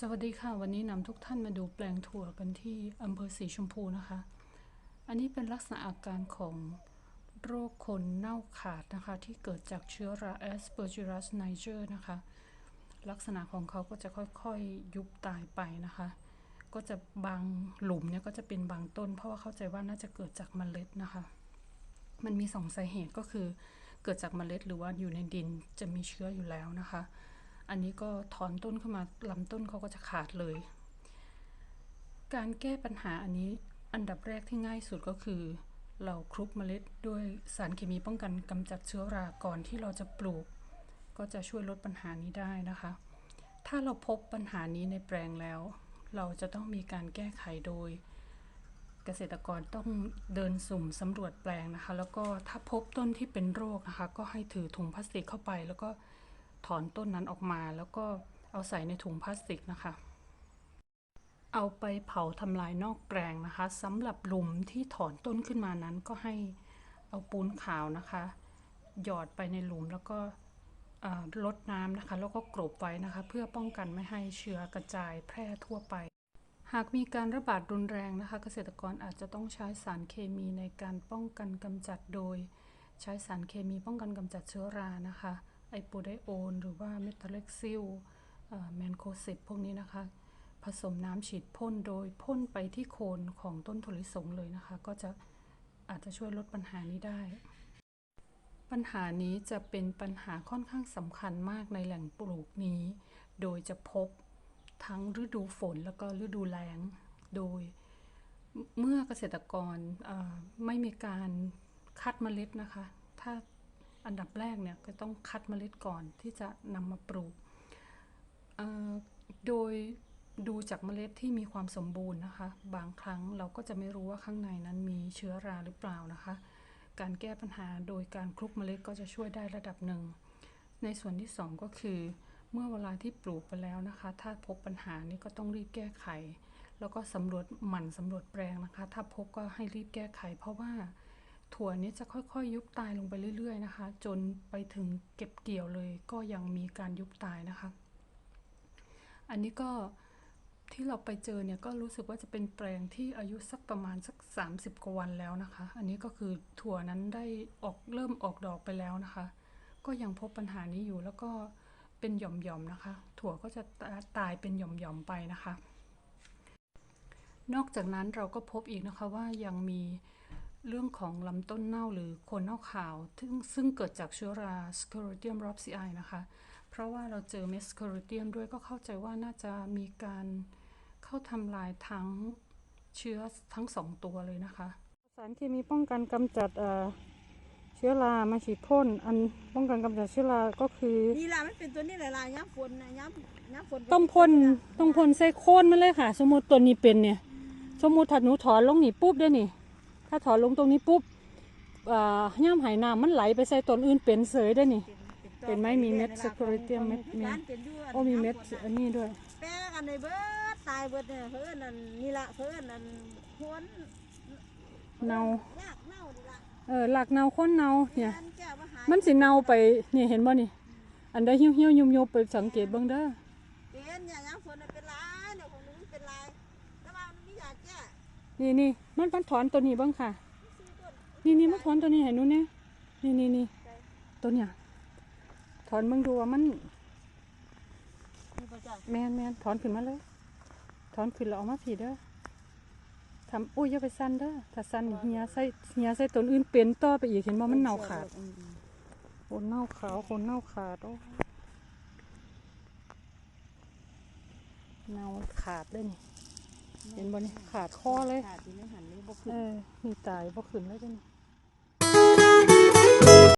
สวัสดีค่ะ วันนี้นำทุกท่านมาดูแปลงถั่วกันที่อำเภอสีชมพูนะคะ อันนี้เป็นลักษณะอาการของโรคคนเน่าขาดนะคะ ที่เกิดจากเชื้อรา Aspergillus niger นะคะ ลักษณะของเขาก็จะค่อยๆยุบตายไปนะคะ ก็จะบางหลุมเนี่ยก็จะเป็นบางต้น เพราะว่าเข้าใจว่าน่าจะเกิดจากเมล็ดนะคะ มันมีสองสาเหตุก็คือเกิดจากเมล็ดหรือว่าอยู่ในดินจะมีเชื้ออยู่แล้วนะคะ อันนี้ก็ถอนต้นขึ้นมาลำต้นเขาก็จะขาดเลย การแก้ปัญหาอันนี้อันดับแรกที่ง่ายสุดก็คือ เราคลุกเมล็ดด้วยสารเคมีป้องกันกำจัดเชื้อราก่อนที่เราจะปลูก ก็จะช่วยลดปัญหานี้ได้นะคะ ถ้าเราพบปัญหานี้ในแปลงแล้ว เราจะต้องมีการแก้ไขโดยเกษตรกรต้องเดินสุ่มสำรวจแปลงนะคะ แล้วก็ถ้าพบต้นที่เป็นโรคนะคะ ก็ให้ถือถุงพลาสติกเข้าไป แล้วก็ ถอนต้นนั้นออกมาแล้วก็เอาใส่ในถุงพลาสติกนะคะ เอาไปเผาทำลายนอกแปลงนะคะสำหรับหลุมที่ถอนต้นขึ้นมานั้นก็ให้เอาปูนขาวนะคะ หยอดไปในหลุมแล้วก็ลดน้ำนะคะ แล้วก็กรบไว้นะคะ เพื่อป้องกันไม่ให้เชื้อกระจายแพร่ทั่วไป หากมีการระบาดรุนแรงนะคะ เกษตรกรอาจจะต้องใช้สารเคมีในการป้องกันกำจัดโดย ใช้สารเคมีป้องกันกำจัดเชื้อรานะคะ ไอโปไดโอน หรือว่าเมทาเล็กซิลแมนโคซิปพวกนี้นะคะ ผสมน้ำฉีดพ่นโดยพ่นไปที่โคนของต้นถั่วลิสงเลยนะคะ ก็จะอาจจะช่วยลดปัญหานี้ได้ ปัญหานี้จะเป็นปัญหาค่อนข้างสำคัญมากในแหล่งปลูกนี้ โดยจะพบทั้งฤดูฝนแล้วก็ฤดูแล้ง โดยเมื่อเกษตรกรไม่มีการคัดเมล็ดนะคะ ถ้า อันดับแรกเนี่ยก็ต้องคัดเมล็ดก่อนที่จะนำมาปลูก โดยดูจากเมล็ดที่มีความสมบูรณ์นะคะ บางครั้งเราก็จะไม่รู้ว่าข้างในนั้นมีเชื้อราหรือเปล่านะคะ การแก้ปัญหาโดยการคลุกเมล็ดก็จะช่วยได้ระดับหนึ่ง ในส่วนที่สองก็คือ เมื่อเวลาที่ปลูกไปแล้วนะคะ ถ้าพบปัญหานี้ก็ต้องรีบแก้ไข แล้วก็สำรวจหมั่นสำรวจแปลงนะคะ ถ้าพบก็ให้รีบแก้ไข เพราะว่า ถั่วนี้จะค่อยๆ ยุบตายลงไปเรื่อย ๆ นะคะ จนไปถึงเก็บเกี่ยวเลยก็ยังมีการยุบตายนะคะ อันนี้ก็ที่เราไปเจอเนี่ยก็รู้สึกว่าจะเป็นแปลงที่อายุสักประมาณสัก 30 กว่าวันแล้วนะคะ อันนี้ก็คือถั่วนั้นได้ออกเริ่มออกดอกไปแล้วนะคะ ก็ยังพบปัญหานี้อยู่แล้วก็เป็นหย่อมๆนะคะ ถั่วก็จะตายเป็นหย่อมๆไปนะคะ นอกจากนั้นเราก็พบอีกนะคะว่ายังมี เรื่องของลำต้นเน่าหรือโคนเน่าขาว ซึ่งซึ่งเกิดจากเชื้อรา Sclerotium robsii นะคะ เพราะว่าเราเจอเมส Sclerotium ด้วยก็เข้าใจว่าน่าจะมีการเข้าทำลายทั้งเชื้อทั้งสองตัวเลยนะคะ สารเคมีป้องกันกำจัดเอ่อเชื้อรามาฉีดพ่นอันป้องกันกำจัดเชื้อราก็คือนี่ล่ะมันเป็นตัวนี้แหละล่ะย้ำฝนนะย้ำย้ำฝนต้องพ่นต้องพ่นใส่โคนมันเลยค่ะ สมมติตัวนี้เป็นเนี่ย สมมติถ้าหนูถอนลงนี่ปุ๊บได้อนี่ ถ้าถอนลงตรงนี้ปุ๊บอ่าย่ามหายน้ำมันไหลไปใส่ต้นอื่นเป็นเสยได้อนี่ เป็นไหมมีเม็ด Sclerotium เม็ดมีร้านเป็นยู่โอ้มีเม็ดอันนี้ด้วยแป้งอันในเบิดตายเบิดเนี่ยเพิ่นนั่นนี่ละเพิ่นนั่นพวนเนายากเน่านี่ละเออหลักเนาค้นเนาเนี่ยอัแก้ว่าหายมันสิเนาไปนี่เห็นบ่นี่ อันใดเหี่ยวเหี่ยวๆยุมยุบๆไปสังเกตเบิ่งเด้อเป็นเนี่ยย้ำฝนน่ะเป็นลายเนี่ยของหนูมันเป็นลายแต่ว่ามันมียาแก้ นี่นี่มันมันถอนตัวนี้เบ้างค่ะ นี่นี่มาถอนตัวนี้ให้หนูเนี่ยนี่นี่นี่ตัวเนี้ยถอนเบิ่งดูว่ามันมีประจักษ์แมนแมนถอนขึ้นมาเลย ถอนขึ้นแล้วเออกมาผีเด้อทำอุ้ยอย่าไปสั้นเด้อถ้าสั้นนี่เหียใส่เหียใส่ต้นอื่นเป็นต่อไปอีกเห็นบ่มันเน่าขาดโคนเน่าขาวโคนเน่าขาดโอ้เน่าขาดเลยนี่ เห็นบ่นี่ขาดคอเลย ขาดอยู่ในหันนี่บ่เอขึ้นอนี่ตายบ่ขึ้นเลยเด้อนี่